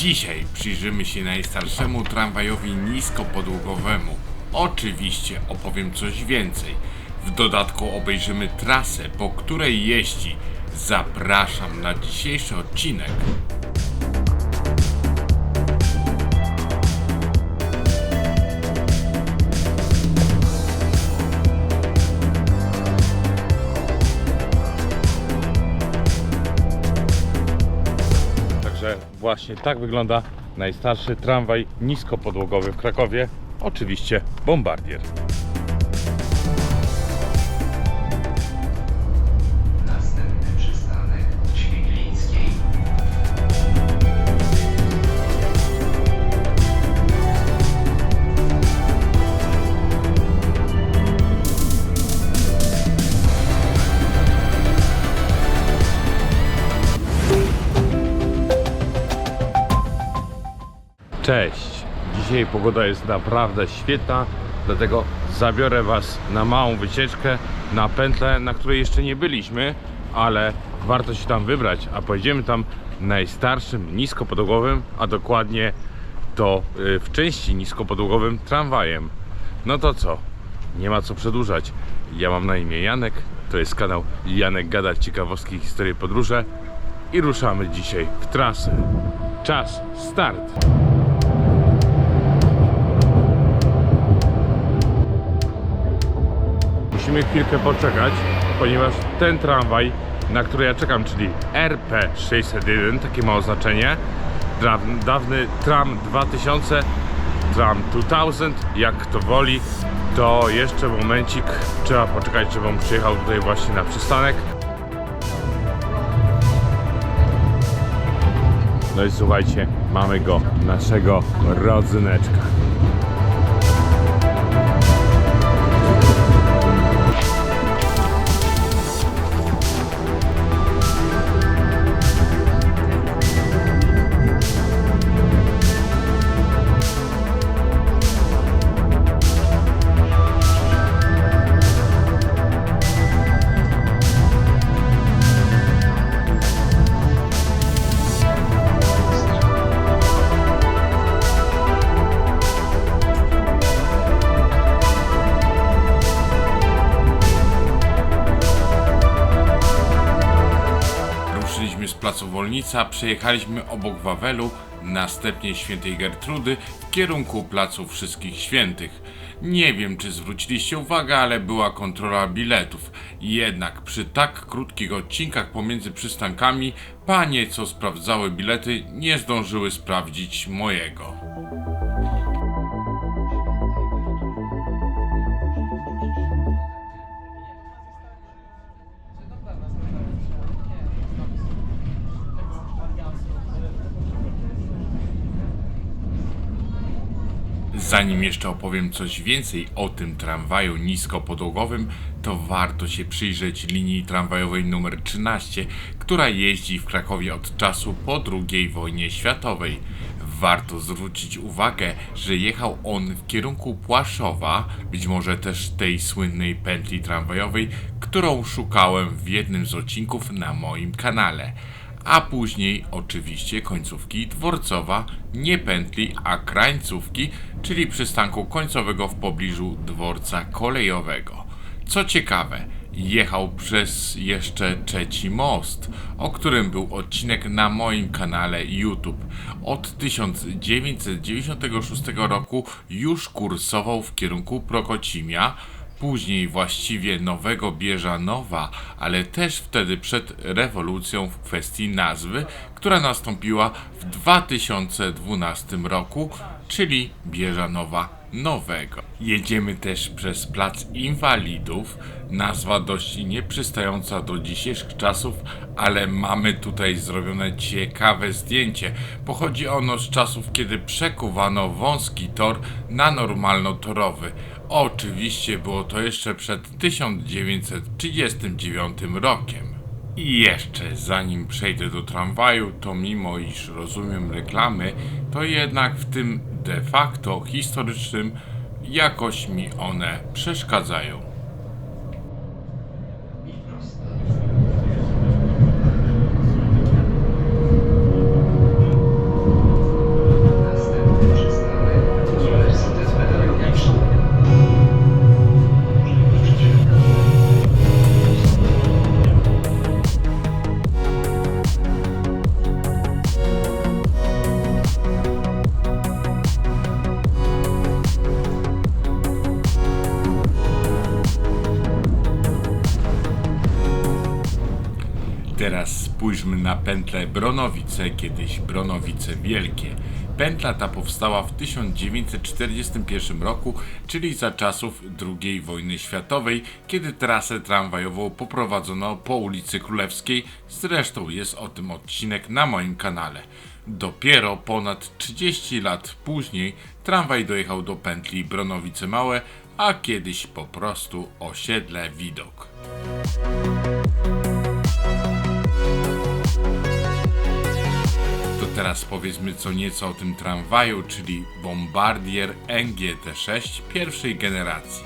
Dzisiaj przyjrzymy się najstarszemu tramwajowi niskopodłogowemu. Oczywiście opowiem coś więcej. W dodatku obejrzymy trasę, po której jeździ. Zapraszam na dzisiejszy odcinek. Właśnie tak wygląda najstarszy tramwaj niskopodłogowy w Krakowie. Oczywiście Bombardier. Dzisiaj pogoda jest naprawdę świetna, dlatego zabiorę Was na małą wycieczkę na pętlę, na której jeszcze nie byliśmy, ale warto się tam wybrać, a pojedziemy tam najstarszym niskopodłogowym, a dokładnie to y, w części niskopodłogowym tramwajem. No to co? Nie ma co przedłużać. Ja mam na imię Janek, to jest kanał Janek Gada Ciekawostki Historii Podróże i ruszamy dzisiaj w trasę. Czas, start! Musimy chwilkę poczekać, ponieważ ten tramwaj, na który ja czekam, czyli RP601, takie ma oznaczenie, dawny, tram 2000, tram 2000, jak kto woli, to jeszcze momencik, trzeba poczekać, żeby on przyjechał tutaj właśnie na przystanek. No i słuchajcie, mamy go, naszego rodzyneczka. Przejechaliśmy obok Wawelu, następnie Świętej Gertrudy w kierunku placu Wszystkich Świętych. Nie wiem, czy zwróciliście uwagę, ale była kontrola biletów. Jednak przy tak krótkich odcinkach pomiędzy przystankami, panie, co sprawdzały bilety, nie zdążyły sprawdzić mojego. Zanim jeszcze opowiem coś więcej o tym tramwaju niskopodłogowym, to warto się przyjrzeć linii tramwajowej numer 13, która jeździ w Krakowie od czasu po II wojnie światowej. Warto zwrócić uwagę, że jechał on w kierunku Płaszowa, być może też tej słynnej pętli tramwajowej, którą szukałem w jednym z odcinków na moim kanale a później oczywiście końcówki dworcowa, nie pętli, a krańcówki, czyli przystanku końcowego w pobliżu dworca kolejowego. Co ciekawe, jechał przez jeszcze trzeci most, o którym był odcinek na moim kanale YouTube. Od 1996 roku już kursował w kierunku Prokocimia, później właściwie Nowego Bieżanowa, ale też wtedy przed rewolucją w kwestii nazwy, która nastąpiła w 2012 roku, czyli Bieżanowa Nowego. Jedziemy też przez Plac Inwalidów, nazwa dość nieprzystająca do dzisiejszych czasów, ale mamy tutaj zrobione ciekawe zdjęcie. Pochodzi ono z czasów, kiedy przekuwano wąski tor na normalnotorowy. Oczywiście było to jeszcze przed 1939 rokiem. I jeszcze zanim przejdę do tramwaju, to mimo iż rozumiem reklamy, to jednak w tym de facto historycznym jakoś mi one przeszkadzają. Spójrzmy na pętlę Bronowice, kiedyś Bronowice Wielkie. Pętla ta powstała w 1941 roku, czyli za czasów II wojny światowej, kiedy trasę tramwajową poprowadzono po ulicy Królewskiej. Zresztą jest o tym odcinek na moim kanale. Dopiero ponad 30 lat później tramwaj dojechał do pętli Bronowice Małe, a kiedyś po prostu osiedle Widok. Teraz powiedzmy co nieco o tym tramwaju, czyli Bombardier NGT6 pierwszej generacji.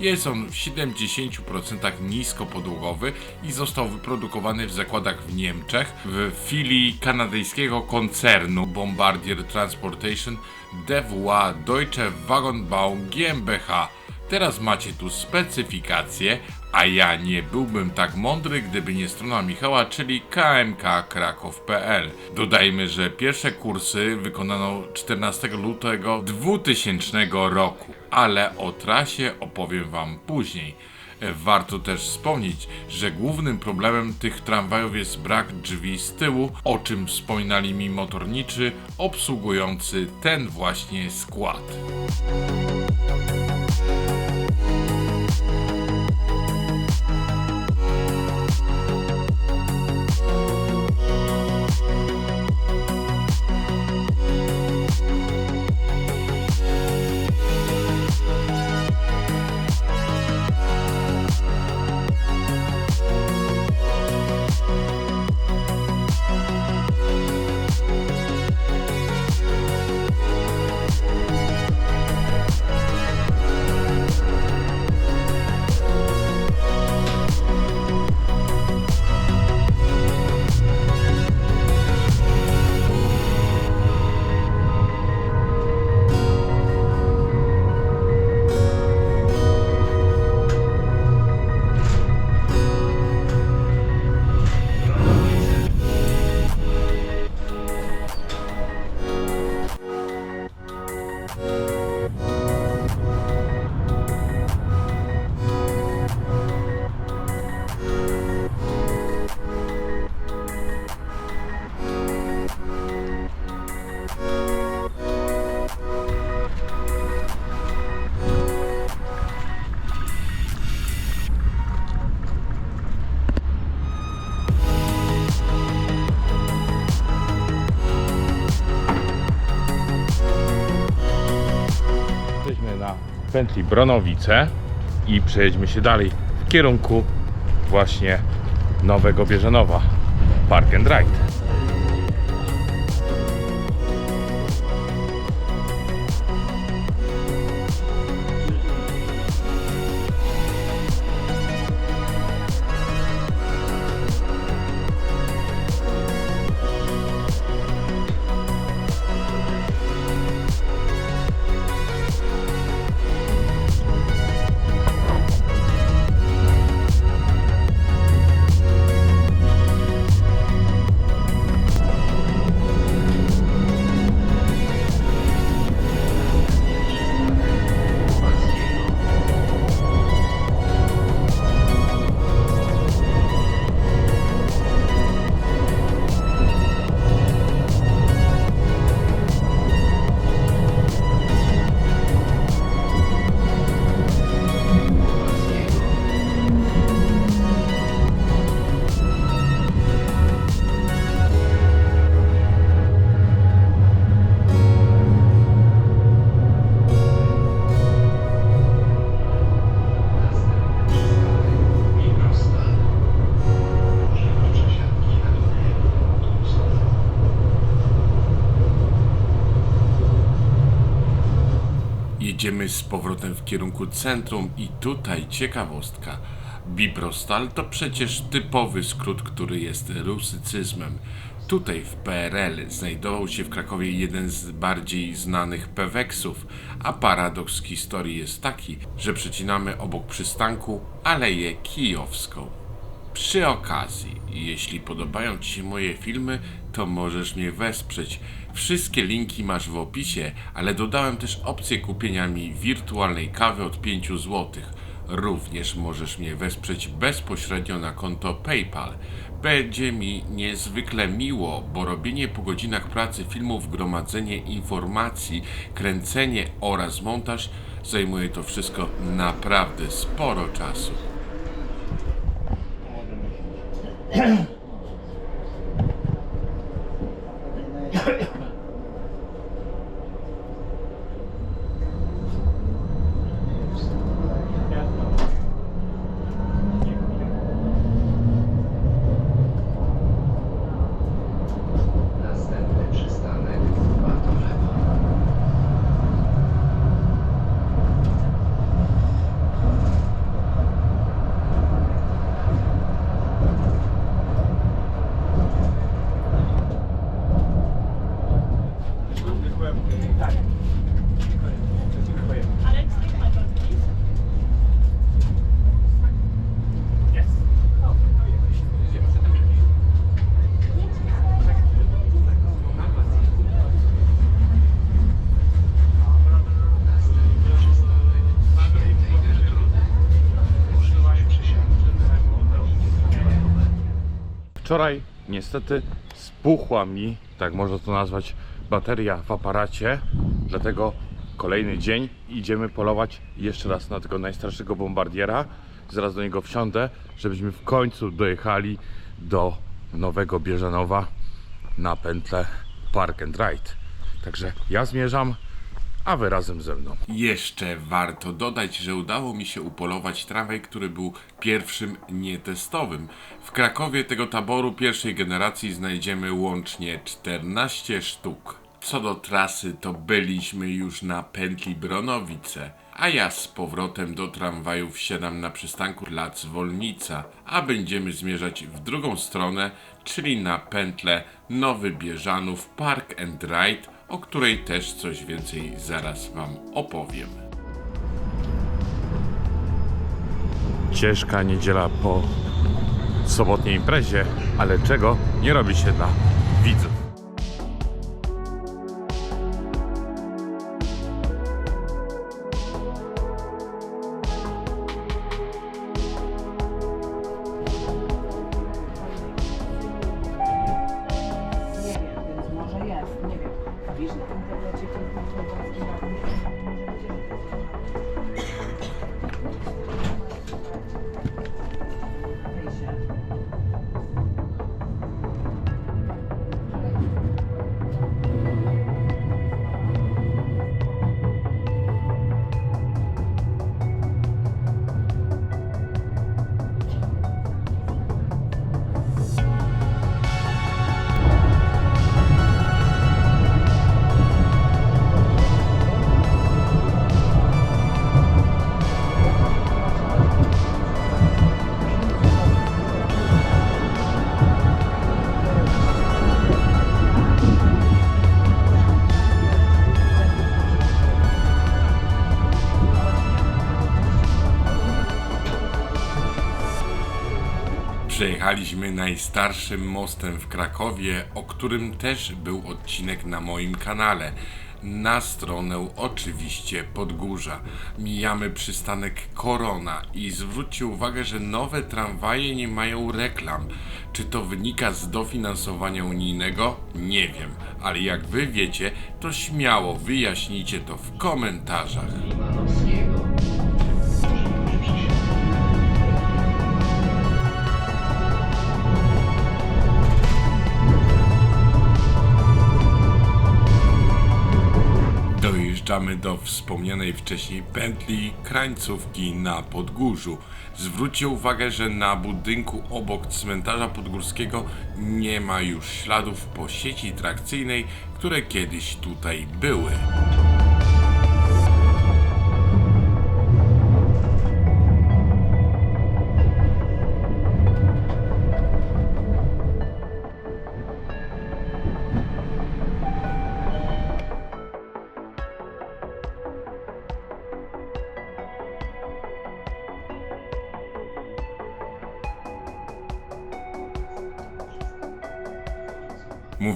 Jest on w 70% niskopodłogowy i został wyprodukowany w zakładach w Niemczech w filii kanadyjskiego koncernu Bombardier Transportation DWA Deutsche Wagenbau GmbH. Teraz macie tu specyfikację, a ja nie byłbym tak mądry, gdyby nie strona Michała, czyli kmkrakow.pl. Dodajmy, że pierwsze kursy wykonano 14 lutego 2000 roku, ale o trasie opowiem Wam później. Warto też wspomnieć, że głównym problemem tych tramwajów jest brak drzwi z tyłu, o czym wspominali mi motorniczy obsługujący ten właśnie skład. Pętli Bronowice i przejedźmy się dalej w kierunku właśnie Nowego Bieżanowa. Park and Ride. Powrotem w kierunku centrum i tutaj ciekawostka. Biprostal to przecież typowy skrót, który jest rusycyzmem. Tutaj w PRL znajdował się w Krakowie jeden z bardziej znanych peweksów, a paradoks historii jest taki, że przecinamy obok przystanku Aleję Kijowską. Przy okazji, jeśli podobają Ci się moje filmy, to możesz mnie wesprzeć. Wszystkie linki masz w opisie, ale dodałem też opcję kupienia mi wirtualnej kawy od 5 zł. Również możesz mnie wesprzeć bezpośrednio na konto PayPal. Będzie mi niezwykle miło, bo robienie po godzinach pracy filmów, gromadzenie informacji, kręcenie oraz montaż zajmuje to wszystko naprawdę sporo czasu. Wczoraj niestety spuchła mi, tak można to nazwać, bateria w aparacie, dlatego kolejny dzień idziemy polować jeszcze raz na tego najstarszego bombardiera. Zaraz do niego wsiądę, żebyśmy w końcu dojechali do Nowego Bieżanowa na pętlę Park and Ride. Także ja zmierzam, a wy razem ze mną. Jeszcze warto dodać, że udało mi się upolować tramwaj, który był pierwszym nietestowym. W Krakowie tego taboru pierwszej generacji znajdziemy łącznie 14 sztuk. Co do trasy, to byliśmy już na pętli Bronowice, a ja z powrotem do tramwaju wsiadam na przystanku Plac Wolnica, a będziemy zmierzać w drugą stronę, czyli na pętlę Nowy Bieżanów Park and Ride, o której też coś więcej zaraz Wam opowiem. Ciężka niedziela po sobotniej imprezie, ale czego nie robi się dla widzów. Najstarszym mostem w Krakowie, o którym też był odcinek na moim kanale. Na stronę oczywiście Podgórza. Mijamy przystanek Korona i zwróćcie uwagę, że nowe tramwaje nie mają reklam. Czy to wynika z dofinansowania unijnego? Nie wiem, ale jak wy wiecie, to śmiało wyjaśnijcie to w komentarzach. Dojeżdżamy do wspomnianej wcześniej pętli krańcówki na Podgórzu. Zwróćcie uwagę, że na budynku obok cmentarza podgórskiego nie ma już śladów po sieci trakcyjnej, które kiedyś tutaj były.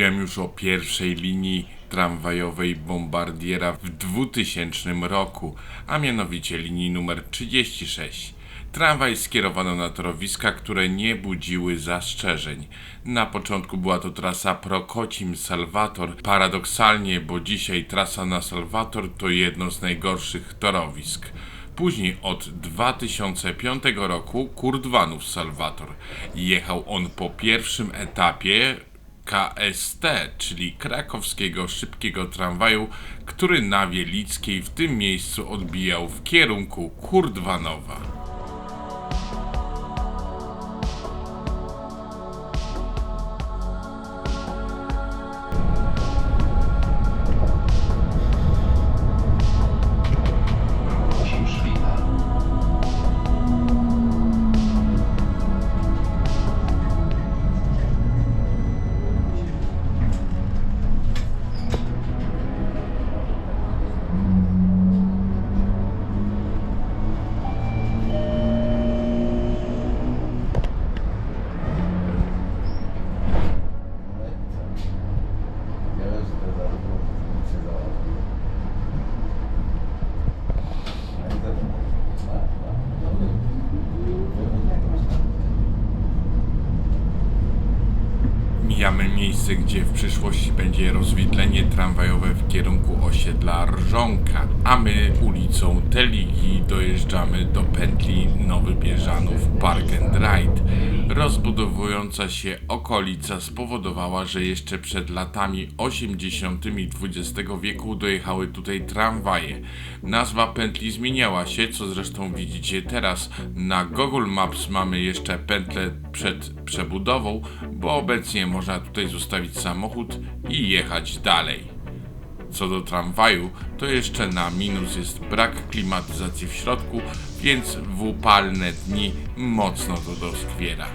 Mówiłem już o pierwszej linii tramwajowej Bombardiera w 2000 roku, a mianowicie linii numer 36. Tramwaj skierowano na torowiska, które nie budziły zastrzeżeń. Na początku była to trasa Prokocim-Salwator. Paradoksalnie, bo dzisiaj trasa na Salwator to jedno z najgorszych torowisk. Później od 2005 roku Kurdwanów Salwator. Jechał on po pierwszym etapie KST, czyli krakowskiego szybkiego tramwaju, który na Wielickiej w tym miejscu odbijał w kierunku Kurdwanowa. Miejsce, gdzie w przyszłości będzie rozwidlenie tramwajowe w kierunku osiedla Rżonka, a my ulicą Teligi dojeżdżamy do pętli Nowy Bieżanów Park and Ride. Rozbudowująca się okolica spowodowała, że jeszcze przed latami 80. XX wieku dojechały tutaj tramwaje. Nazwa pętli zmieniała się, co zresztą widzicie teraz. Na Google Maps mamy jeszcze pętlę przed przebudową, bo obecnie można tutaj zostawić samochód i jechać dalej. Co do tramwaju, to jeszcze na minus jest brak klimatyzacji w środku, więc w upalne dni mocno to doskwiera.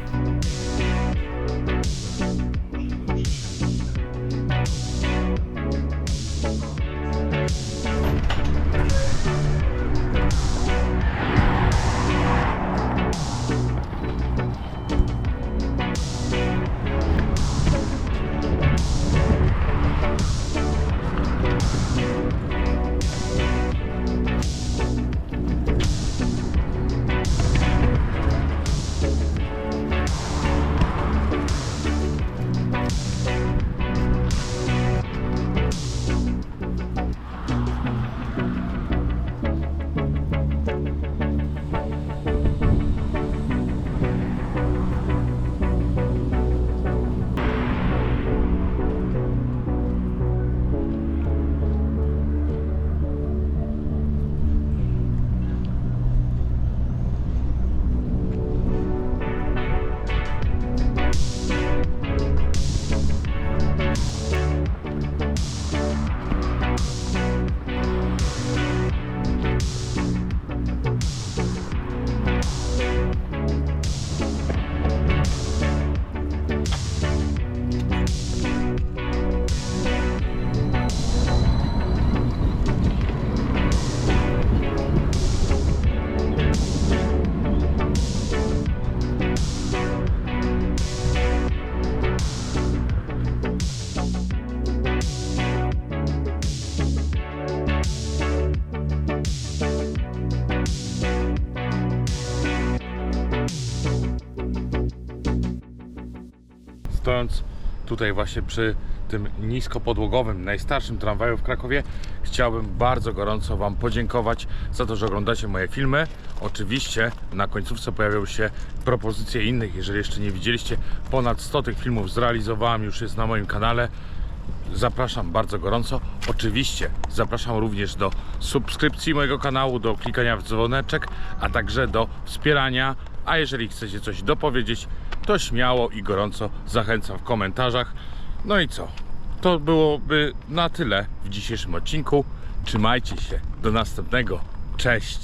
Tutaj właśnie przy tym niskopodłogowym, najstarszym tramwaju w Krakowie, chciałbym bardzo gorąco Wam podziękować za to, że oglądacie moje filmy. Oczywiście na końcówce pojawią się propozycje innych, jeżeli jeszcze nie widzieliście. Ponad 100 tych filmów zrealizowałem, już jest na moim kanale. Zapraszam bardzo gorąco. Oczywiście zapraszam również do subskrypcji mojego kanału, do klikania w dzwoneczek, a także do wspierania. A jeżeli chcecie coś dopowiedzieć, to śmiało i gorąco zachęcam w komentarzach. No i co? To byłoby na tyle w dzisiejszym odcinku. Trzymajcie się. Do następnego. Cześć.